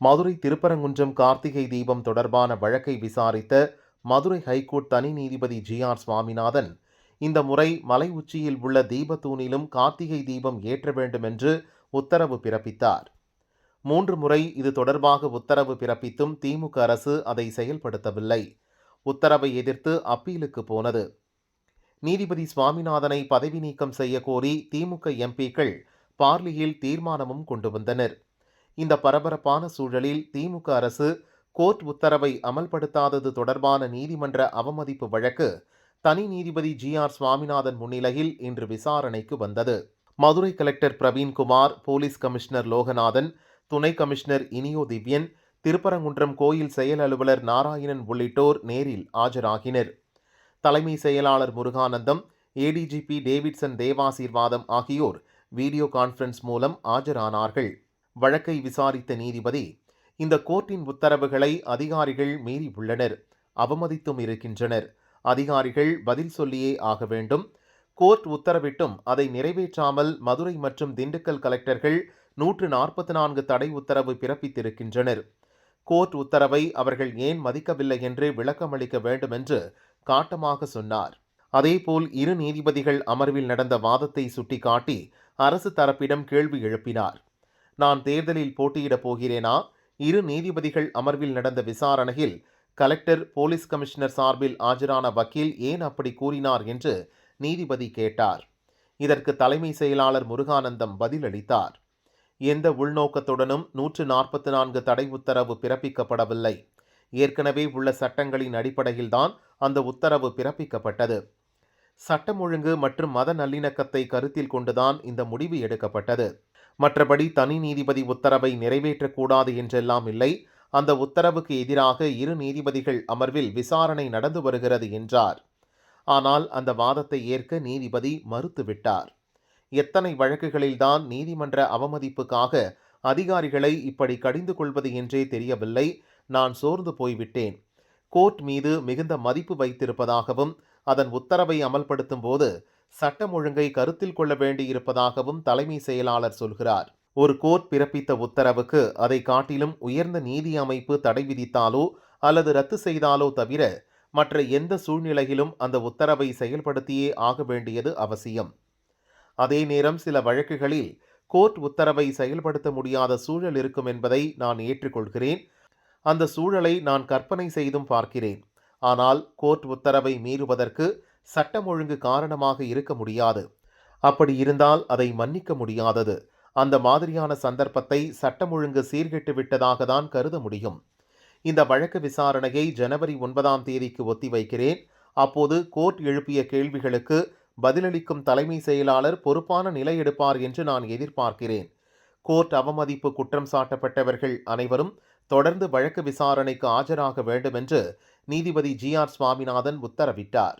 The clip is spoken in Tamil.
மதுரை திருப்பரங்குன்றம் கார்த்திகை தீபம் தொடர்பான வழக்கை விசாரித்த மதுரை ஹைகோர்ட் தனி நீதிபதி ஜி ஆர் சுவாமிநாதன் இந்த முறை மலை உச்சியில் உள்ள தீபத்தூணிலும் கார்த்திகை தீபம் ஏற்ற வேண்டும் என்று உத்தரவு பிறப்பித்தார். மூன்று முறை இது தொடர்பாக உத்தரவு பிறப்பித்தும் திமுக அரசு அதை செயல்படுத்தவில்லை. உத்தரவை எதிர்த்து அப்பீலுக்கு போனது. நீதிபதி சுவாமிநாதனை பதவி நீக்கம் செய்ய கோரி திமுக எம்பிக்கள் பார்லியில் தீர்மானமும் கொண்டு வந்தனர். இந்த பரபரப்பான சூழலில் திமுக அரசு கோர்ட் உத்தரவை அமல்படுத்தாதது தொடர்பான நீதிமன்ற அவமதிப்பு வழக்கு தனி நீதிபதி ஜி ஆர் சுவாமிநாதன் முன்னிலையில் இன்று விசாரணைக்கு வந்தது. Madurai collector Praveenkumar police commissioner Loganathan துணை கமிஷனர் இனியோ திவ்யன் திருப்பரங்குன்றம் கோயில் செயல் அலுவலர் நாராயணன் உள்ளிட்டோர் நேரில் ஆஜராகினர். தலைமை செயலாளர் முருகானந்தம் ஏடிஜிபி டேவிட்சன் தேவாசீர்வாதம் ஆகியோர் வீடியோ கான்ஃபரன்ஸ் மூலம் ஆஜரானார்கள். வழக்கை விசாரித்த நீதிபதி இந்த கோர்ட்டின் உத்தரவுகளை அதிகாரிகள் மீறி உள்ளனர் அவமதித்தும் இருக்கின்றனர். அதிகாரிகள் பதில் சொல்லியே ஆக வேண்டும். கோர்ட் உத்தரவிட்டும் அதை நிறைவேற்றாமல் மதுரை மற்றும் திண்டுக்கல் கலெக்டர்கள் நூற்று நாற்பத்தி நான்கு தடை உத்தரவு பிறப்பித்திருக்கின்றனர். கோர்ட் உத்தரவை அவர்கள் ஏன் மதிக்கவில்லை என்று விளக்கமளிக்க வேண்டும் என்று காட்டமாக சொன்னார். அதேபோல் இரு நீதிபதிகள் அமர்வில் நடந்த வாதத்தை சுட்டிக்காட்டி அரசு தரப்பிடம் கேள்வி எழுப்பினார். நான் தேர்தலில் போட்டியிடப் போகிறேனா? இரு நீதிபதிகள் அமர்வில் நடந்த விசாரணையில் கலெக்டர் போலீஸ் கமிஷனர் சார்பில் ஆஜரான வக்கீல் ஏன் அப்படி கூறினார் என்று நீதிபதி கேட்டார். இதற்கு தலைமை செயலாளர் முருகானந்தம் பதிலளித்தார். எந்த உள்நோக்கத்துடனும் நூற்று நாற்பத்தி நான்கு தடை உத்தரவு பிறப்பிக்கப்படவில்லை. ஏற்கனவே உள்ள சட்டங்களின் அடிப்படையில்தான் அந்த உத்தரவு பிறப்பிக்கப்பட்டது. சட்டம் ஒழுங்கு மற்றும் மத நல்லிணக்கத்தை கருத்தில் கொண்டுதான் இந்த முடிவு எடுக்கப்பட்டது. மற்றபடி தனி நீதிபதி உத்தரவை நிறைவேற்றக்கூடாது என்றெல்லாம் இல்லை. அந்த உத்தரவுக்கு எதிராக இரு நீதிபதிகள் அமர்வில் விசாரணை நடந்து வருகிறது என்றார். ஆனால் அந்த வாதத்தை ஏற்க நீதிபதி மறுத்துவிட்டார். எத்தனை வழக்குகளில்தான் நீதிமன்ற அவமதிப்புக்காக அதிகாரிகளை இப்படி கடிந்து கொள்வது என்றே தெரியவில்லை. நான் சோர்ந்து போய்விட்டேன். கோர்ட் மீது மிகுந்த மதிப்பு வைத்திருப்பதாகவும் அதன் உத்தரவை அமல்படுத்தும் போது சட்டம் ஒழுங்கை கருத்தில் கொள்ள வேண்டியிருப்பதாகவும் தலைமை செயலாளர் சொல்கிறார். ஒரு கோர்ட் பிறப்பித்த உத்தரவுக்கு அதை காட்டிலும் உயர்ந்த நீதி அமைப்பு தடை விதித்தாலோ அல்லது ரத்து செய்தாலோ தவிர மற்ற எந்த சூழ்நிலையிலும் அந்த உத்தரவை செயல்படுத்தியே ஆக வேண்டியது அவசியம். அதே நேரம் சில வழக்குகளில் கோர்ட் உத்தரவை செயல்படுத்த முடியாத சூழல் இருக்கும் என்பதை நான் ஏற்றுக்கொள்கிறேன். அந்த சூழலை நான் கற்பனை செய்தும் பார்க்கிறேன். ஆனால் கோர்ட் உத்தரவை மீறுவதற்கு சட்டம் ஒழுங்கு காரணமாக இருக்க முடியாது. அப்படி இருந்தால் அதை மன்னிக்க முடியாதது. அந்த மாதிரியான சந்தர்ப்பத்தை சட்டம் ஒழுங்கு சீர்கெட்டு விட்டதாக தான் கருத முடியும். இந்த வழக்கு விசாரணையை ஜனவரி ஒன்பதாம் தேதிக்கு ஒத்திவைக்கிறேன் அப்போது கோர்ட் எழுப்பிய கேள்விகளுக்கு பதிலளிக்கும் தலைமை செயலாளர் பொறுப்பான நிலை எடுப்பார் என்று நான் எதிர்பார்க்கிறேன். கோர்ட் அவமதிப்பு குற்றம் சாட்டப்பட்டவர்கள் அனைவரும் தொடர்ந்து வழக்கு விசாரணைக்கு ஆஜராக வேண்டுமென்று நீதிபதி ஜி ஆர் சுவாமிநாதன் உத்தரவிட்டார்.